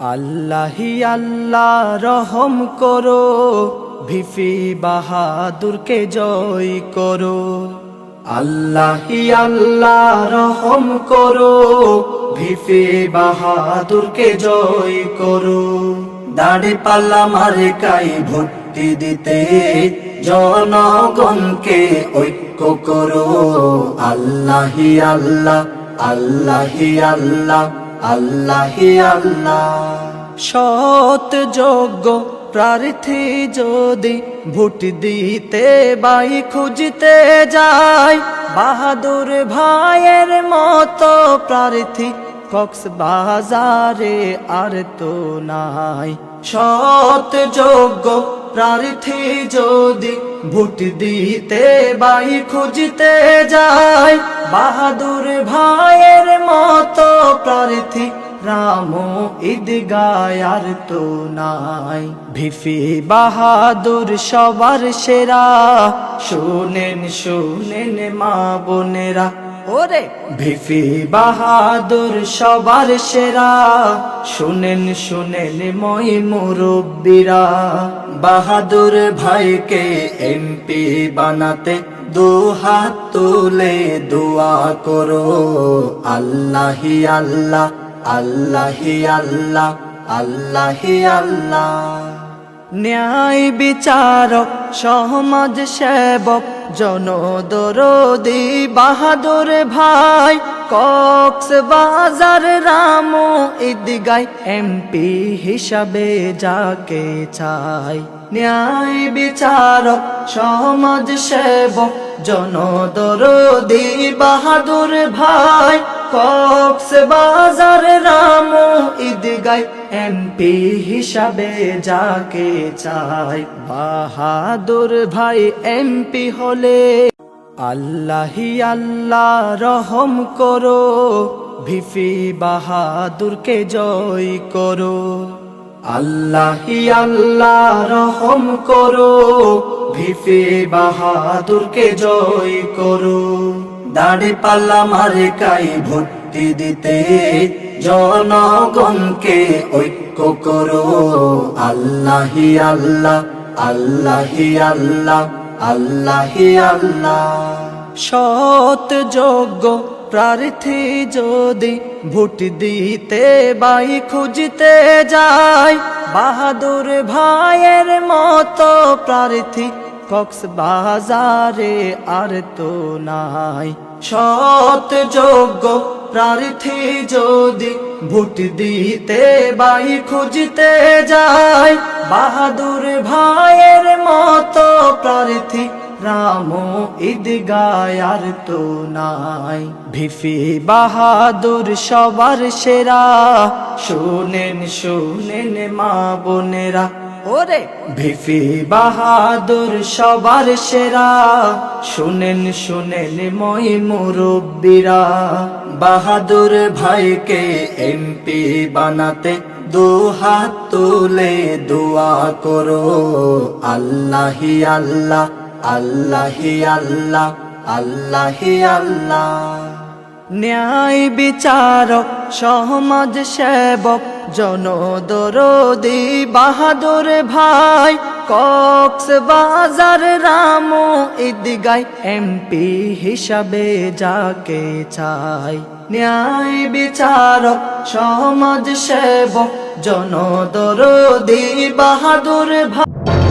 আল্লাহি আল্লাহ রহম করো, ভিফি বাহাদুরকে জয় করো। আল্লাহি আল্লাহ রহম করো, ভিফি বাহাদুরকে জয় করো। দাড়ি পাল্লা মারে কাই ভর্তি দিতে জনগণকে ঐক্য করো। আল্লাহি আল্লাহ আল্লাহি আল্লাহ। আল্লাহি আল্লাহ। সৎ যোগ্য প্রার্থী যদি ভোট দিতে বাই খুঁজতে যায়, বাহাদুর ভাইয়ের মতো প্রার্থী কক্স বাজারে আর তো নাই। সৎ যোগ্য প্রার্থী যদি ভোট দিতে বাই খুঁজতে যায়, বাহাদুর ভাইয়ের রাম ঈদগায় আর তো নাই ভিফি বাহাদুর সবার সেরা শুনেন শুনেন মা বোনেরা ওরে ভিফি বাহাদুর সবার সেরা শুনেন শুনেন মই মুরব্বীরা বাহাদুর ভাইকে এমপি বানাতে দু হাত তুলে দোয়া করো আল্লাহি আল্লাহ আল্লাহি আল্লাহ আল্লাহি আল্লাহ। ন্যায় বিচারক, সমাজ সেবক, জনদরদি বাহাদুর ভাই কক্স বাজার রাম ঈদগাই এমপি হিসাবে যাকে চাই। ন্যায় বিচারক, সমাজ সেবক জনদরদি বাহাদুর ভাই, কক্স বাজার রাম ঈদগাই এমপি হিসাবে যাকে চাই। বাহাদুর ভাই এমপি হলে আল্লাহি আল্লাহ রহম করো ভিফি বাহাদুরকে জয় করো। আল্লাহি আল্লাহ রহম করো, ভিফি বাহাদুরকে জয় করো। দাড়ি পাল্লা মারে কাই ভর্তি দিতে, জনগণকে ঐক্য করো। আল্লাহি আল্লাহ আল্লাহি আল্লাহ আল্লাহি আল্লাহ। সৎ যোগ্য প্রার্থী যদি ভোট দিতে বাই খুঁজতে যায়, বাহাদুর ভাইয়ের মতো প্রার্থী কক্স বাজারে আর তো নাই। সৎ যোগ্য প্রার্থী যদি ভোট দিতে বাই খুঁজতে যায়, বাহাদুর ভাইয়ের মতো প্রার্থী রাম ঈদগায় আর তো নাই ভিফি বাহাদুর সবার সেরা শুনেন শুনেন মা বোনেরা ওরে ভিফি বাহাদুর সবার সেরা শুনেন শুনেন মই মুরব্বীরা বাহাদুর ভাইকে এমপি বানাতে দু হাত তুলে দোয়া করো আল্লাহি আল্লাহ আল্লাহি আল্লাহ আল্লাহি আল্লাহ। ন্যায় বিচারক, সমাজ সেবক, জনদরদি বাহাদুর ভাই কক্স বাজার রাম ঈদগাই এমপি হিসাবে যাকে চাই। ন্যায় বিচারক, সমাজ সেবক, জনদরদি বাহাদুর ভাই।